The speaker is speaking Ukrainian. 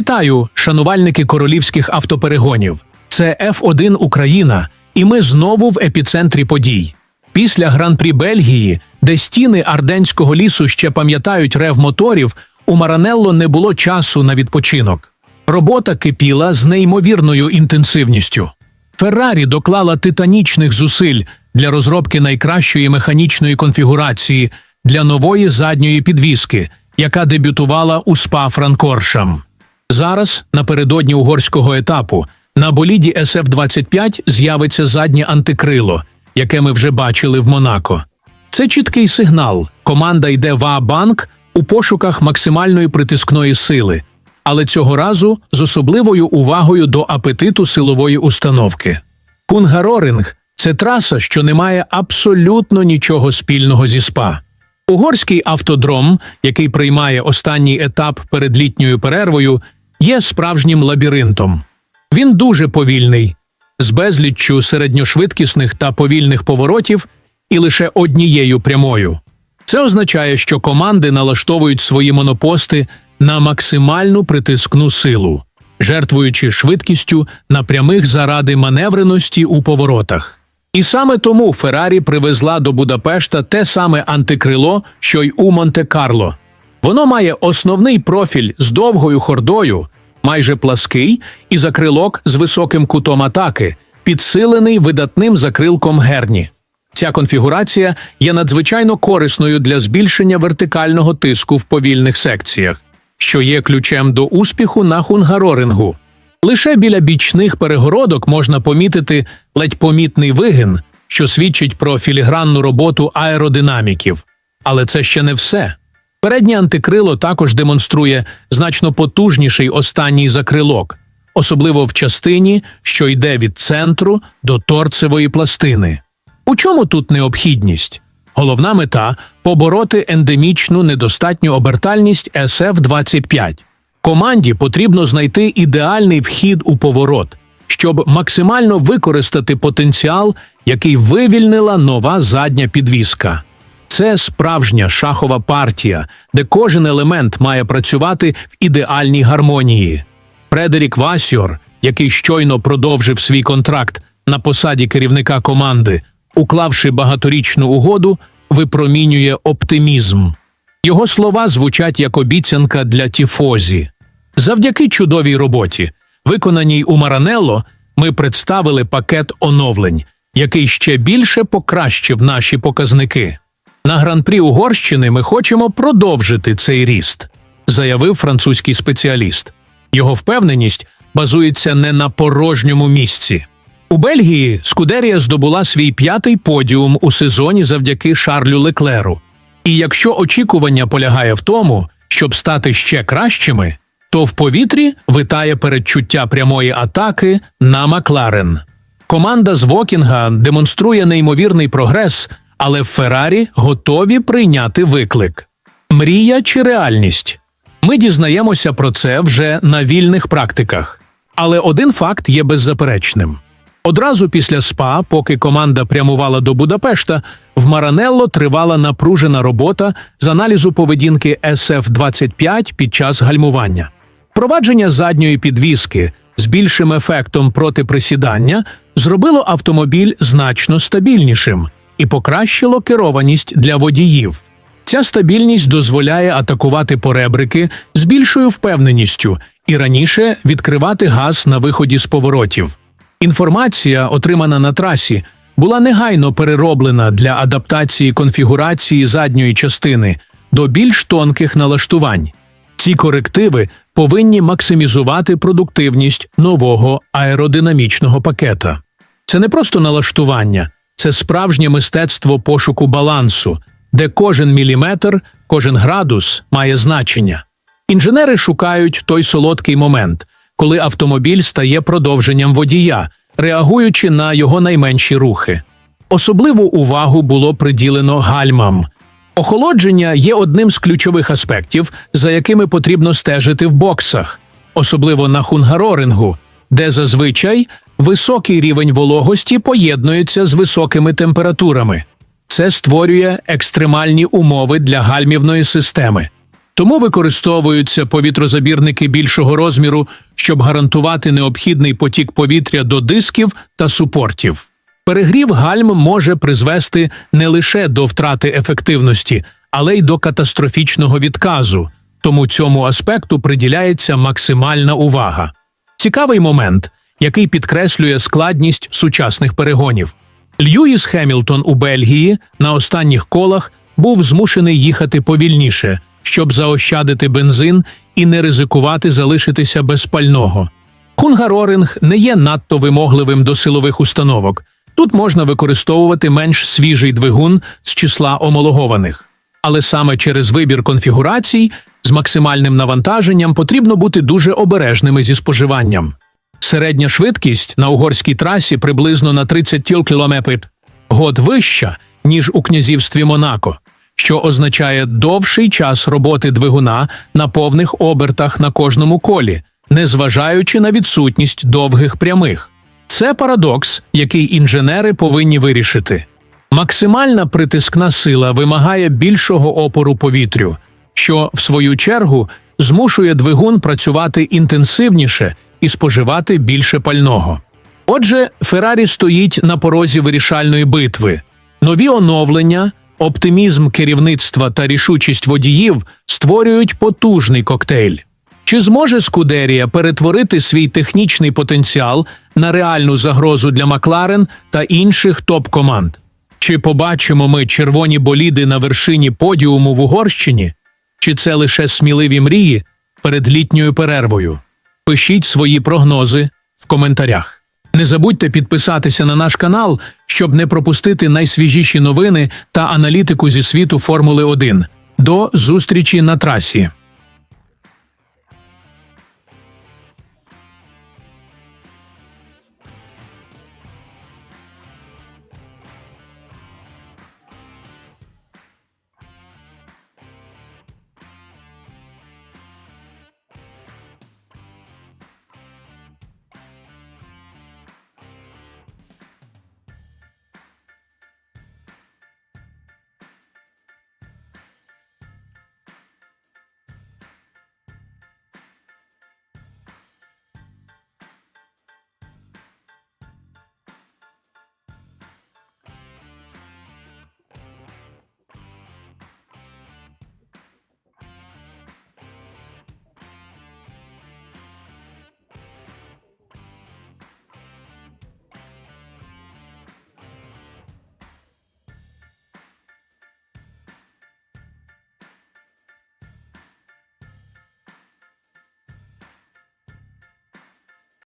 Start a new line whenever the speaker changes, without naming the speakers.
Вітаю, шанувальники королівських автоперегонів. Це F1 Україна, і ми знову в епіцентрі подій. Після гран-прі Бельгії, де стіни Арденського лісу ще пам'ятають рев моторів, у Маранелло не було часу на відпочинок. Робота кипіла з неймовірною інтенсивністю. Феррарі доклала титанічних зусиль для розробки найкращої механічної конфігурації для нової задньої підвіски, яка дебютувала у СПА-Франкоршам. Зараз, напередодні угорського етапу, на боліді SF-25 з'явиться заднє антикрило, яке ми вже бачили в Монако. Це чіткий сигнал. Команда йде в А-банк у пошуках максимальної притискної сили, але цього разу з особливою увагою до апетиту силової установки. Кунгароринг це траса, що не має абсолютно нічого спільного зі СПА. Угорський автодром, який приймає останній етап перед літньою перервою, є справжнім лабіринтом. Він дуже повільний, з безліччю середньошвидкісних та повільних поворотів і лише однією прямою. Це означає, що команди налаштовують свої монопости на максимальну притискну силу, жертвуючи швидкістю на прямих заради маневреності у поворотах. І саме тому Феррарі привезла до Будапешта те саме антикрило, що й у Монте-Карло. Воно має основний профіль з довгою хордою, майже плаский, і закрилок з високим кутом атаки, підсилений видатним закрилком герні. Ця конфігурація є надзвичайно корисною для збільшення вертикального тиску в повільних секціях, що є ключем до успіху на хунгарорингу. Лише біля бічних перегородок можна помітити ледь помітний вигин, що свідчить про філігранну роботу аеродинаміків. Але це ще не все. Переднє антикрило також демонструє значно потужніший останній закрилок, особливо в частині, що йде від центру до торцевої пластини. У чому тут необхідність? Головна мета побороти ендемічну недостатню обертальність SF-25. Команді потрібно знайти ідеальний вхід у поворот, щоб максимально використати потенціал, який вивільнила нова задня підвіска. Це справжня шахова партія, де кожен елемент має працювати в ідеальній гармонії. Фредерік Васьор, який щойно продовжив свій контракт на посаді керівника команди, уклавши багаторічну угоду, випромінює оптимізм. Його слова звучать як обіцянка для Тіфозі. Завдяки чудовій роботі, виконаній у Маранелло, ми представили пакет оновлень, який ще більше покращив наші показники. На гран-прі Угорщини ми хочемо продовжити цей ріст, заявив французький спеціаліст. Його впевненість базується не на порожньому місці. У Бельгії Скудерія здобула свій п'ятий подіум у сезоні завдяки Шарлю Леклеру. І якщо очікування полягає в тому, щоб стати ще кращими, то в повітрі витає передчуття прямої атаки на Макларен. Команда з Вокінга демонструє неймовірний прогрес, але Феррарі готові прийняти виклик. Мрія чи реальність? Ми дізнаємося про це вже на вільних практиках. Але один факт є беззаперечним. Одразу після СПА, поки команда прямувала до Будапешта, в Маранелло тривала напружена робота з аналізу поведінки SF-25 під час гальмування. Провадження задньої підвіски з більшим ефектом проти присідання зробило автомобіль значно стабільнішим і покращило керованість для водіїв. Ця стабільність дозволяє атакувати поребрики з більшою впевненістю і раніше відкривати газ на виході з поворотів. Інформація, отримана на трасі, була негайно перероблена для адаптації конфігурації задньої частини до більш тонких налаштувань. Ці корективи повинні максимізувати продуктивність нового аеродинамічного пакета. Це не просто налаштування, це справжнє мистецтво пошуку балансу, де кожен міліметр, кожен градус має значення. Інженери шукають той солодкий момент, коли автомобіль стає продовженням водія, реагуючи на його найменші рухи. Особливу увагу було приділено гальмам. Охолодження є одним з ключових аспектів, за якими потрібно стежити в боксах, особливо на хунгарорингу, де зазвичай високий рівень вологості поєднується з високими температурами. Це створює екстремальні умови для гальмівної системи. Тому використовуються повітрозабірники більшого розміру, щоб гарантувати необхідний потік повітря до дисків та супортів. Перегрів гальм може призвести не лише до втрати ефективності, але й до катастрофічного відказу, тому цьому аспекту приділяється максимальна увага. Цікавий момент, який підкреслює складність сучасних перегонів. Льюіс Хемілтон у Бельгії на останніх колах був змушений їхати повільніше, щоб заощадити бензин і не ризикувати залишитися без пального. Хунгароринг не є надто вимогливим до силових установок. Тут можна використовувати менш свіжий двигун з числа омологованих. Але саме через вибір конфігурацій з максимальним навантаженням потрібно бути дуже обережними зі споживанням. Середня швидкість на угорській трасі приблизно на 30 км год вища, ніж у князівстві Монако, що означає довший час роботи двигуна на повних обертах на кожному колі, незважаючи на відсутність довгих прямих. Це парадокс, який інженери повинні вирішити. Максимальна притискна сила вимагає більшого опору повітрю, що, в свою чергу, змушує двигун працювати інтенсивніше і споживати більше пального. Отже, Феррарі стоїть на порозі вирішальної битви. Нові оновлення, оптимізм керівництва та рішучість водіїв створюють потужний коктейль. Чи зможе Скудерія перетворити свій технічний потенціал на реальну загрозу для Макларен та інших топ-команд? Чи побачимо ми червоні боліди на вершині подіуму в Угорщині? Чи це лише сміливі мрії перед літньою перервою? Пишіть свої прогнози в коментарях. Не забудьте підписатися на наш канал, щоб не пропустити найсвіжіші новини та аналітику зі світу Формули 1. До зустрічі на трасі!